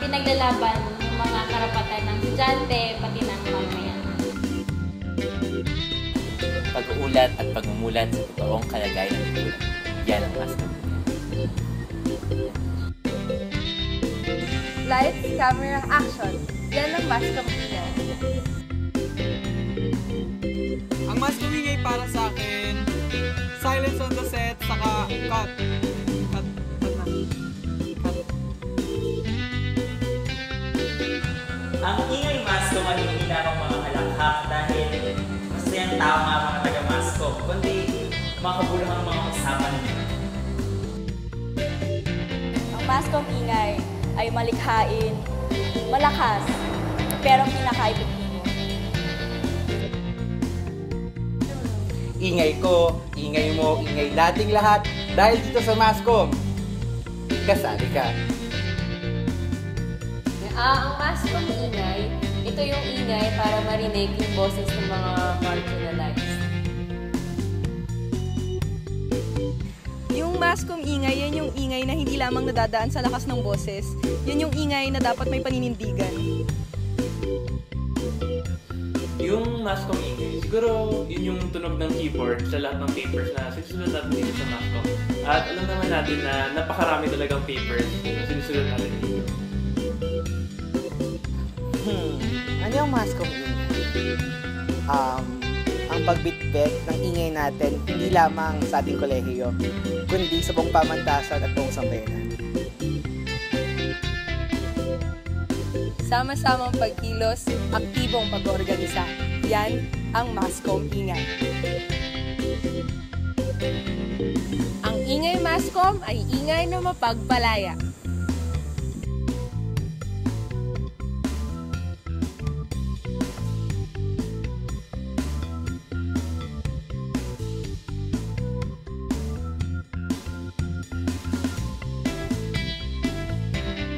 pinaglalaban ng mga karapatan ng estudyante, pati ng mamayan. Pag-uulat at pagmumulat sa totoong kalagayan ng lipunan. Yan ang mas Lights, camera, action. Yan ang mask of ingay. Ang mas kumingay para sa akin, silence on the set, saka cut. Cut. Cut na. Cut. Ang ingay masko ay hindi lamang mga halakhak dahil masayang tao nga mga kundi makabuluhang mga usapan niyo. Ang mask of ingay ay malikhain, malakas, pero pinaka-epektibo. Ingay ko, ingay mo, ingay nating lahat dahil dito sa Mascom. Kasali ka. Ah, ang mask ng ingay, ito yung ingay para marinig yung boses ng mga marginalized. Yung mascom ingay, yan yung ingay na hindi lamang nadadaan sa lakas ng boses. Yan yung ingay na dapat may paninindigan. Yung mascom ingay, siguro yun yung tunog ng keyboard sa lahat ng papers na sinusulat natin dito sa mascom. At alam naman natin na napakarami talagang papers na sinusulat natin dito. Hmm, ano yung Mascom ingay? Um, ang pagbitbit ng ingay natin hindi lamang sa ating kolehiyo, kundi sa buong pamantasan at buong sambayanan. Sama-samang pagkilos, aktibong pag-organisa. Yan ang mascom ingay. Ang ingay mascom ay ingay na mapagpalaya.